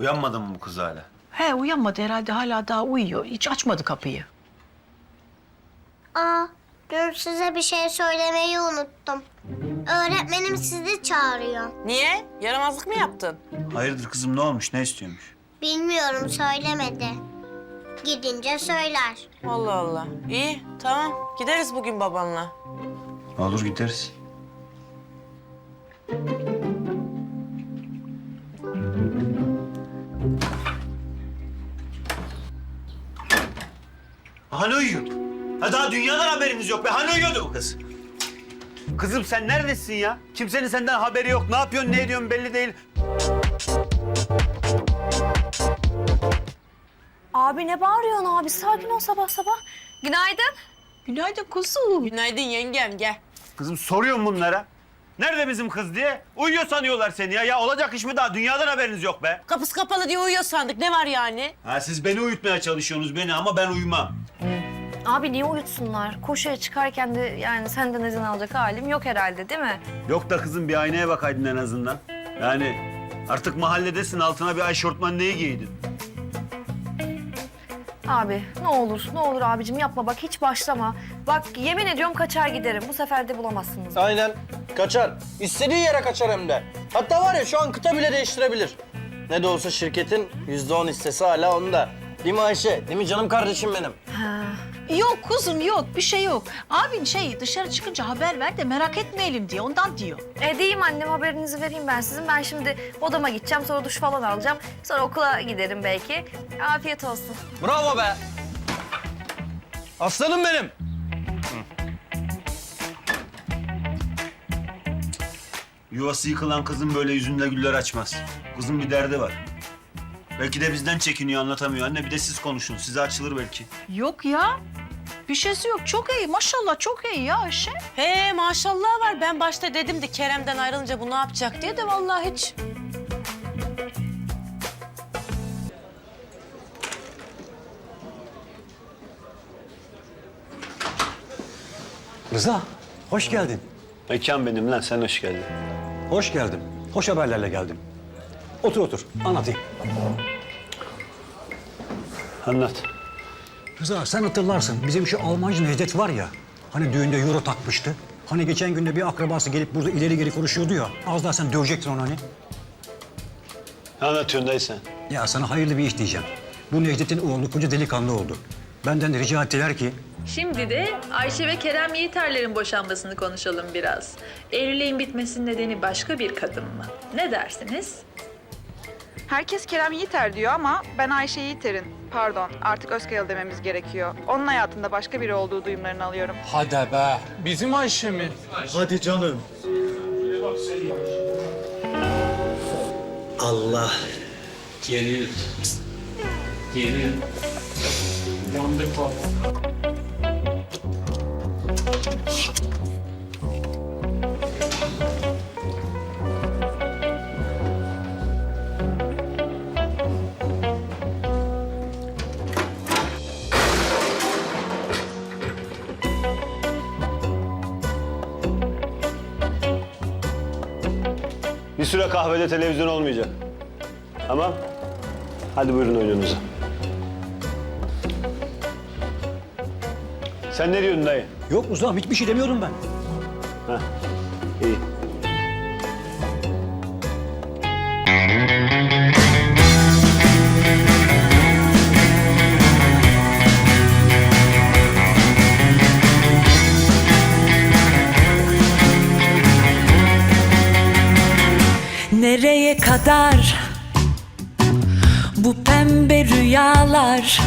Uyanmadın mı bu kız hala? He uyanmadı herhalde hala daha uyuyor. Hiç açmadı kapıyı. Aa, dün size bir şey söylemeyi unuttum. Öğretmenim sizi çağırıyor. Niye? Yaramazlık mı yaptın? Hayırdır kızım ne olmuş? Ne istiyormuş? Bilmiyorum söylemedi. Gidince söyler. Allah Allah. İyi, tamam. Gideriz bugün babanla. Olur gideriz. Hani uyuyordu? Ha daha dünyadan haberimiz yok be. Hani uyuyordu bu kız? Kızım sen neredesin ya? Kimsenin senden haberi yok. Ne yapıyorsun, ne ediyorsun belli değil. Abi ne bağırıyorsun abi? Sakin ol sabah sabah. Günaydın. Günaydın kuzum. Günaydın yengem, gel. Kızım soruyorum bunlara. Nerede bizim kız diye? Uyuyor sanıyorlar seni ya. Ya olacak iş mi daha? Dünyadan haberiniz yok be. Kapısı kapalı diye uyuyor sandık. Ne var yani? Ha siz beni uyutmaya çalışıyorsunuz beni ama ben uyumam. Abi niye uyutsunlar? Koşuya çıkarken de yani senden izin alacak halim yok herhalde değil mi? Yok da kızım bir aynaya bakaydın en azından. Yani artık mahalledesin altına bir aşortman neyi giydin? Abi ne olur ne olur abicim yapma bak hiç başlama. Bak yemin ediyorum kaçar giderim. Bu sefer de bulamazsınız. Aynen. Kaçar. İstediği yere kaçar hem de. Hatta var ya şu an kıta bile değiştirebilir. Ne de olsa şirketin yüzde on hissesi hala onda. Değil mi Ayşe? Değil mi canım kardeşim benim? Ha. Yok kuzum yok bir şey yok. Abin şey dışarı çıkınca haber ver de merak etmeyelim diye ondan diyor. E diyeyim annem haberinizi vereyim ben sizin. Ben şimdi odama gideceğim sonra duş falan alacağım. Sonra okula giderim belki. Afiyet olsun. Bravo be. Aslanım benim. Yuvası yıkılan kızın böyle yüzünde güller açmaz. Kızın bir derdi var. Belki de bizden çekiniyor anlatamıyor. Anne bir de siz konuşun. Size açılır belki. Yok ya. Bir şeysi yok. Çok iyi maşallah çok iyi ya Ayşe. He maşallah var. Ben başta dedim de Kerem'den ayrılınca bu ne yapacak diye de vallahi hiç. Rıza, hoş geldin. Mekan benim lan sen hoş geldin. Hoş geldim. Hoş haberlerle geldim. Otur otur, anlatayım. Anlat. Rıza, sen hatırlarsın. Bizim şu Almancı Necdet var ya, hani düğünde euro takmıştı. Hani geçen günde bir akrabası gelip burada ileri geri konuşuyordu ya. Az daha sen dövecektin onu hani. Ne anlatıyorsun dayı sen? Ya sana hayırlı bir iş diyeceğim. Bu Necdet'in oğlu koca delikanlı oldu. Benden de rica ettiler ki Şimdi de Ayşe ve Kerem Yiğiterler'in boşanmasını konuşalım biraz. Evliliğin bitmesinin nedeni başka bir kadın mı? Ne dersiniz? Herkes Kerem Yiğiter diyor ama ben Ayşe Yiğiter'in, pardon artık Özkayıl dememiz gerekiyor. Onun hayatında başka biri olduğu duyumlarını alıyorum. Hadi be. Bizim Ayşe mi? Hadi canım. Allah. Geri. Geri. Yandık Bir süre kahvede televizyon olmayacak. Tamam. Hadi buyurun oyununuza. Sen ne diyordun dayı? yok Rıza hiçbir şey demiyorum ben. Heh, iyi. Nereye kadar bu pembe rüyalar